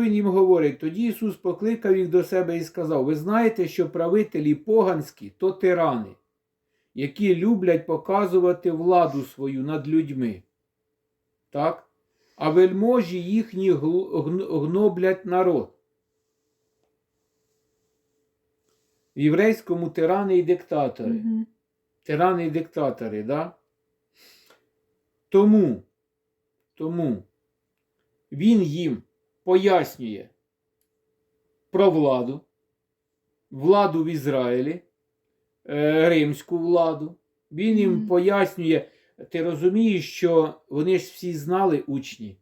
Він їм говорить, тоді Ісус покликав їх до себе і сказав: Ви знаєте, що правителі поганські то тирани, які люблять показувати владу свою над людьми. Так? А вельможі їхні гноблять народ. В єврейському тирани і диктатори. Мгм. Тирани і диктатори, да? Тому, тому він їм пояснює про владу, владу в Ізраїлі, е, римську владу. Він їм пояснює, ти розумієш, що вони ж всі знали учні,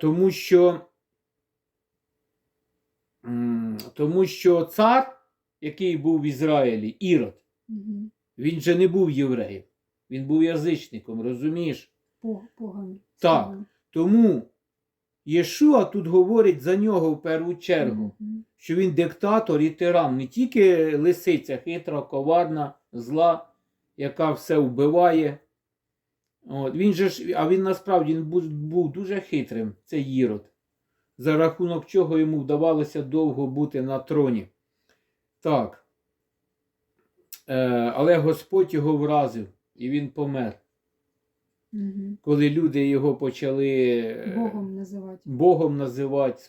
тому що, тому що цар, який був в Ізраїлі, Ірод, він же не був євреєм, він був язичником, розумієш? По- Так. Тому Єшуа тут говорить за нього в першу чергу, що він диктатор і тиран, не тільки лисиця хитра, коварна, зла, яка все вбиває. От, він же ж, а він насправді він був, був дуже хитрим, це Єрод, за рахунок чого йому вдавалося довго бути на троні. Так. Е, але Господь його вразив, і він помер. Мгм. Коли люди його почали е, Богом називати. Богом називати.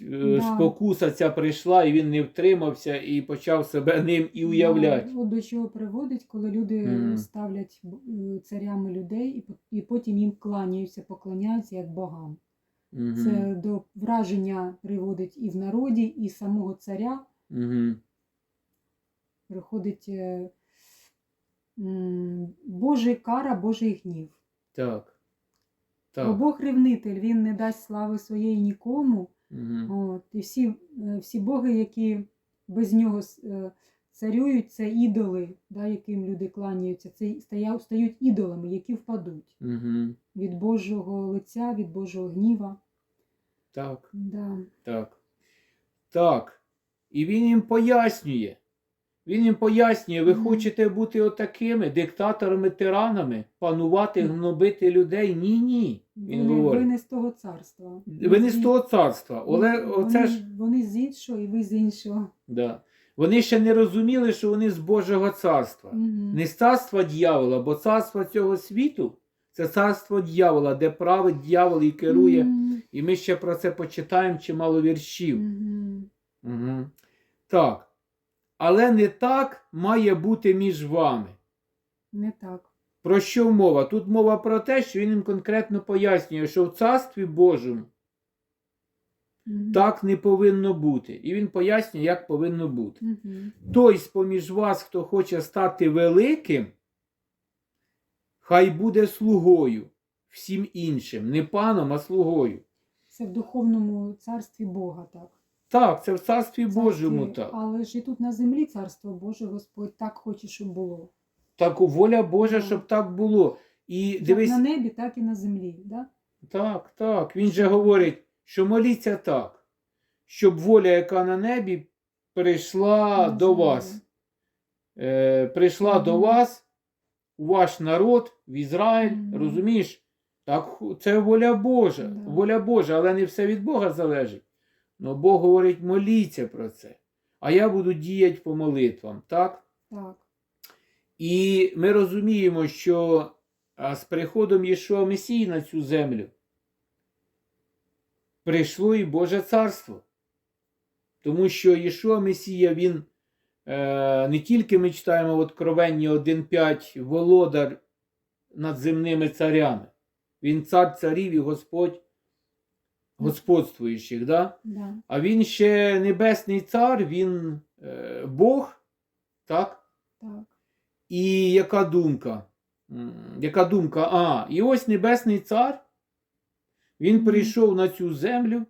Е, Да. Спокуса ця прийшла, і він не втримався і почав себе ним і уявляти. Да, От до чого приводить, коли люди Мгм. ставлять е, царями людей і, потім їм кланяються, поклоняються як богам. Мгм. Це до враження приводить і в народі, і самого царя Мгм. приходить Божий кара, Божий гнів. Так. Бо Бог ревнитель, він не дасть слави своєї нікому. Мгм. От, і всі, е, всі боги, які без нього е, царюють, це ідоли, да, яким люди кланяються, це стають ідолами, які впадуть Мгм. від Божого лиця, від Божого гніва. Так. Да. Так. Так. І він їм пояснює. Він їм пояснює, ви хочете бути отакими диктаторами, тиранами, панувати, гнобити людей? Ні, ні. Він Ви, говорить. ви не з того царства. Ви не з того царства. Але вони, оце ж. вони з іншого і ви з іншого. Да. Вони ще не розуміли, що вони з Божого царства. Мгм. Не з царства дьявола, бо царство цього світу це царство дьявола, де править дьявол і керує. Мгм. І ми ще про це почитаємо чимало віршів. Мгм. Угу. Так. Але не так має бути між вами. Не так. Про що мова? Тут мова про те, що він їм конкретно пояснює, що в царстві Божому Мгм. так не повинно бути. І він пояснює, як повинно бути. Мгм. Той з-поміж вас, хто хоче стати великим, хай буде слугою всім іншим, не паном, а слугою. Це в духовному царстві Бога, так. Так, це в царстві Божому так. Але ж і тут на землі царство Боже Господь так хоче, щоб було. Так воля Божа, Так. щоб так було. І Як дивись, на небі, так і на землі. Да? так, так. Він же говорить, що моліться так, щоб воля, яка на небі, прийшла На до землі. вас. Е, прийшла до вас, у ваш народ, в Ізраїль, Мгм. розумієш? Так, це воля Божа, Да. воля Божа, але не все від Бога залежить. Но Бог говорить, моліться про це. А я буду діяти по молитвам, так? Так. І ми розуміємо, що з приходом Єшуа Месії на цю землю прийшло і Боже Царство. Тому що Єшуа Месія, він е, не тільки ми читаємо в Откровенні 1.5 володар над земними царями, він цар царів і Господь господствуючих. Да? Да. А він ще небесний цар, він е, Бог, так? Так. І яка думка? Яка думка? А, і ось Небесний Цар. Він прийшов на цю землю.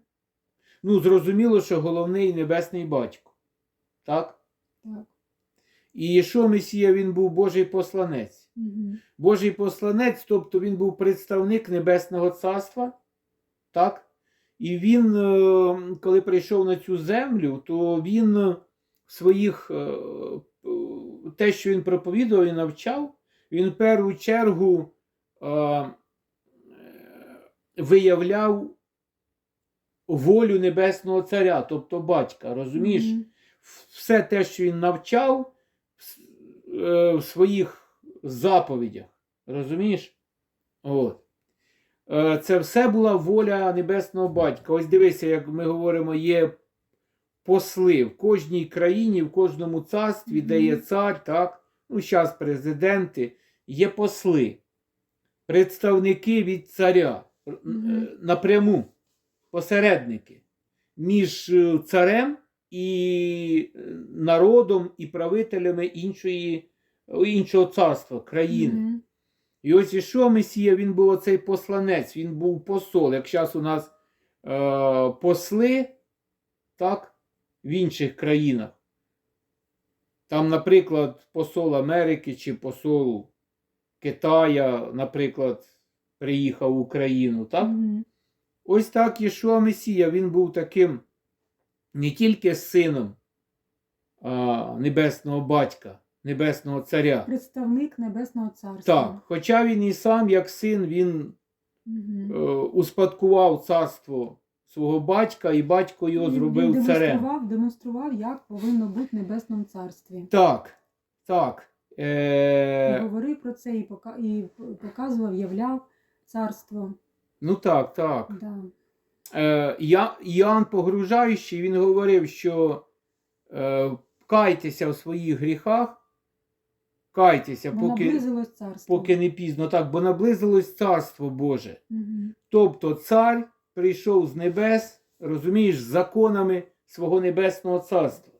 Ну, зрозуміло, що головний небесний батько. Так? Так. І Єшо Месія він був Божий посланець. Угу. Божий посланець, тобто він був представник Небесного Царства. Так? І він, е, коли прийшов на цю землю, то він своїх е, те, що він проповідував і навчав, він в першу чергу е, виявляв волю Небесного Царя, тобто батька. Розумієш? Все те, що він навчав в своїх заповідях. Розумієш? От. Е, Це все була воля Небесного Батька. Ось дивися, як ми говоримо, є посли в кожній країні, в кожному царстві, де є цар, так? Ну, зараз президенти, є посли, представники від царя е, напряму, посередники між е, царем і народом, і правителями іншої, іншого царства, країни. І ось ішов Месія, він був оцей посланець, він був посол. Як зараз у нас е, посли, так, в інших країнах. Там, наприклад, посол Америки чи посол Китая, наприклад, приїхав в Україну, так? Мгм. Ось так Єшуа Месія, він був таким не тільки сином а, Небесного Батька, Небесного Царя. Представник Небесного Царства. Так, хоча він і сам, як син, він Мгм. е, успадкував царство свого батька, і батько його Він- зробив він царем. демонстрував, демонстрував, як повинно бути в Небесному Царстві. Так, так. І Е, говорив про це і, пока, і показував, являв царство. ну так, так. Да. Е, Я, Іоанн Погружаючий, він говорив, що е, кайтеся в своїх гріхах, кайтеся, Бо поки, наблизилось царство. поки не пізно, так, бо наблизилось царство Боже. Мгм. Тобто цар прийшов з небес, розумієш, з законами свого небесного царства.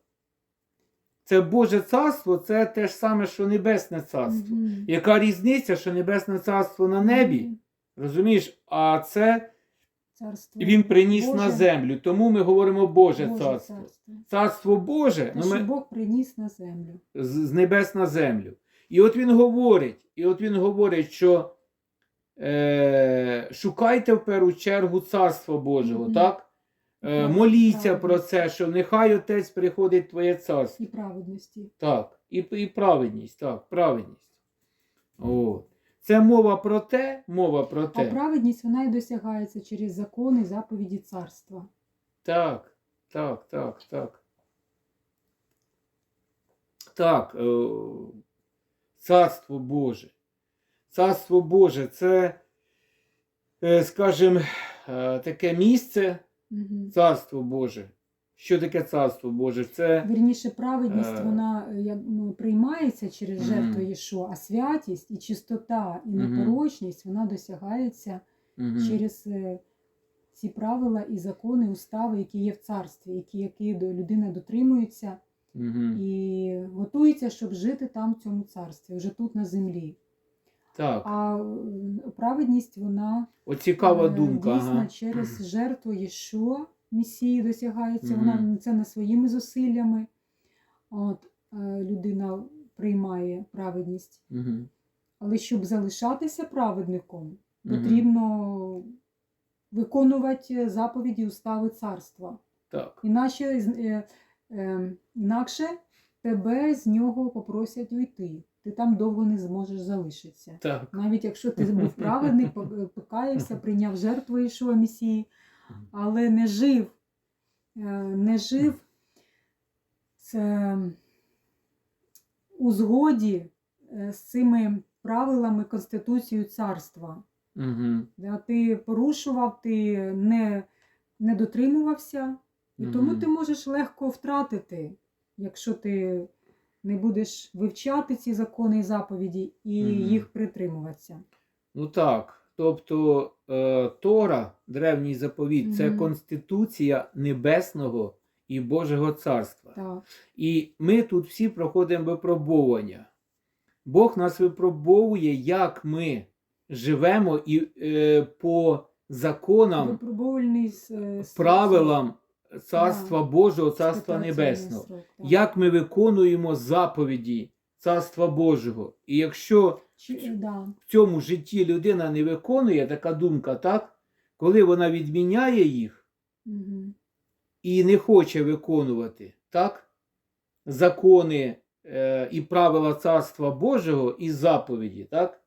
Це Боже царство, це те ж саме, що Небесне царство. Мгм. Яка різниця, що Небесне царство на небі, Мгм. розумієш, а це Царство він приніс Боже, на землю. Тому ми говоримо Боже, Боже царство. царство. Царство Боже Те, ну, що ми, Бог приніс на землю. з, з небес на землю. І от він говорить, і от він говорить, що е, шукайте в першу чергу царство Божого, Мгм. так? Е, моліться про це, що нехай Отець приходить Твоє царство. І праведності. Так, і, і праведність, так, праведність. От. Це мова про те, мова про А те. праведність вона і досягається через закони, заповіді царства. Так, так, так, так. Так, е, царство Боже. Царство Боже це, е, скажімо, е, таке місце, царство Боже. Що таке царство Боже? Це Вірніше, праведність Е. вона е, як, ну, приймається через жертву Єшо, а святість і чистота, і непорочність вона досягається через е, ці правила і закони, устави, які є в царстві, які, які людина дотримується і готується, щоб жити там в цьому царстві, вже тут на землі. Так, А праведність вона от цікава е, думка. дійсно Ага. через жертву Єшо Месії досягається. Мгм. Вона це не своїми зусиллями. От е, людина приймає праведність. Мгм. Але щоб залишатися праведником, потрібно виконувати заповіді устави царства. Так. Іначе, е, е, інакше тебе з нього попросять уйти. Ти там довго не зможеш залишитися. Так. Навіть якщо ти був праведний, по- покаявся, прийняв жертву Ішуа Месії, але не жив, е, не жив це, у згоді е, з цими правилами Конституцією царства. Да, Ти порушував, ти не, не дотримувався, і тому ти можеш легко втратити, якщо ти не будеш вивчати ці закони і заповіді і Мгм. їх притримуватися. Ну так. Тобто е, Тора, древній заповіт, це Мгм. конституція небесного і Божого царства. Так. І ми тут всі проходимо випробовування. Бог нас випробовує, як ми живемо і е, по законам, е, правилам Царства Божого, Царства Небесного. срок, так. Як ми виконуємо заповіді Царства Божого. І якщо да. в цьому житті людина не виконує, така думка, так? Коли вона відміняє їх і не хоче виконувати, так? Закони е, і правила Царства Божого і заповіді, так?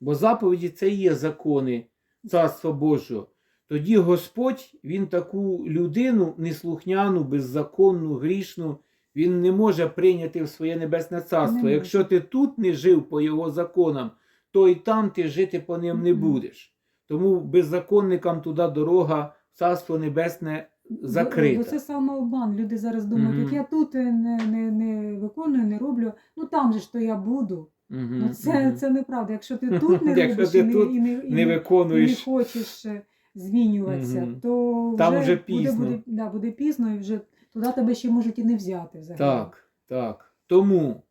Бо заповіді це і є закони Царства Божого. тоді Господь, він таку людину неслухняну, беззаконну, грішну, він не може прийняти в своє небесне царство. Не Якщо ти тут не жив по його законам, то і там ти жити по ним не будеш. Тому беззаконникам туди дорога царство небесне закрита. Бо це самообман. Люди зараз думають, як я тут е, не, не, не виконую, не роблю, ну там же ж то я буду. Ну це, це неправда. Якщо ти тут не робиш і не, не, і не не, і не виконуєш. хочеш е, змінюватися, то Там вже, буде, буде, да, буде пізно і вже туди тебе ще можуть і не взяти взагалі. Так, так. Тому,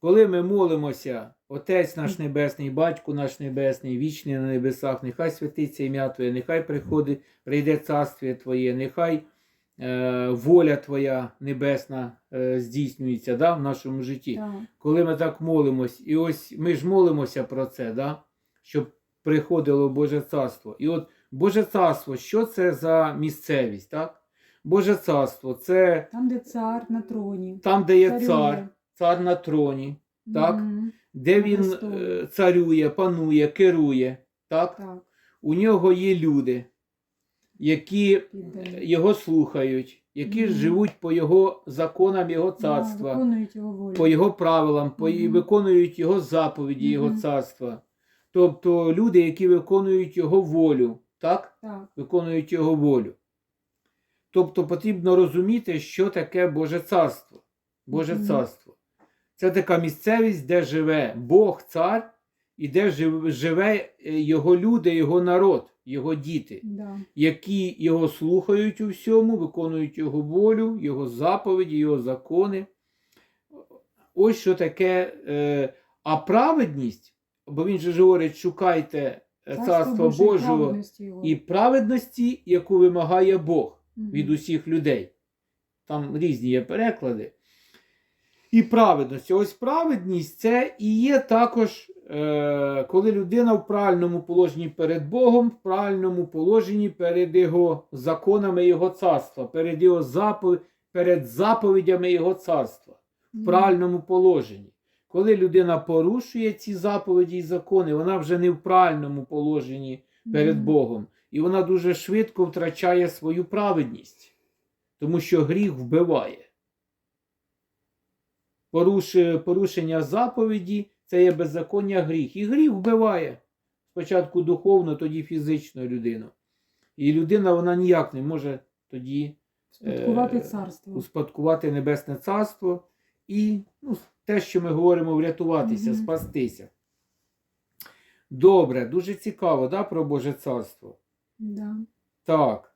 коли ми молимося, Отець наш Небесний, Батько наш Небесний, вічний на небесах, нехай святиться ім'я Твоє, нехай приходить, прийде царствіє Твоє, нехай е, воля Твоя небесна е, здійснюється да, в нашому житті. Так. Коли ми так молимось, і ось ми ж молимося про це, да, щоб приходило Боже Царство. І от Боже Царство, що це за місцевість? так? Боже Царство це Там, де цар на троні. там, де є царює. цар, цар на троні, так? Мгм. де він Престолі. е, царює, панує, керує. Так? Так, У нього є люди, які піддані. його слухають, які Мгм. живуть по його законам його Да, царства, виконують його волю. по його правилам, по і Мгм. виконують його заповіді, його Мгм. царства. Тобто люди, які виконують його волю, так? Так. виконують його волю. Тобто потрібно розуміти, що таке Боже царство. Боже Мгм. царство. Це така місцевість, де живе Бог, цар, і де живе е, його люди, його народ, його діти, Да. які його слухають у всьому, виконують його волю, його заповіді, його закони. Ось що таке. е, А праведність, бо він же говорить, шукайте е, царство Божого і праведності, яку вимагає Бог. Від усіх людей. Там різні є переклади. І праведності. Ось праведність це і є також, е, коли людина в правильному положенні перед Богом, в правильному положенні перед Його законами Його царства, перед Його запов... перед заповідями Його царства в правильному положенні. Коли людина порушує ці заповіді і закони, вона вже не в правильному положенні перед. Богом. І вона дуже швидко втрачає свою праведність, тому що гріх вбиває. Порушення заповіді це є беззаконня гріх. І гріх вбиває спочатку духовно, тоді фізично людину. І людина вона ніяк не може тоді Спадкувати е, царство. успадкувати Небесне Царство і ну, те, що ми говоримо, врятуватися, Мгм. спастися. Добре, дуже цікаво, да, про Боже Царство. Да. Так.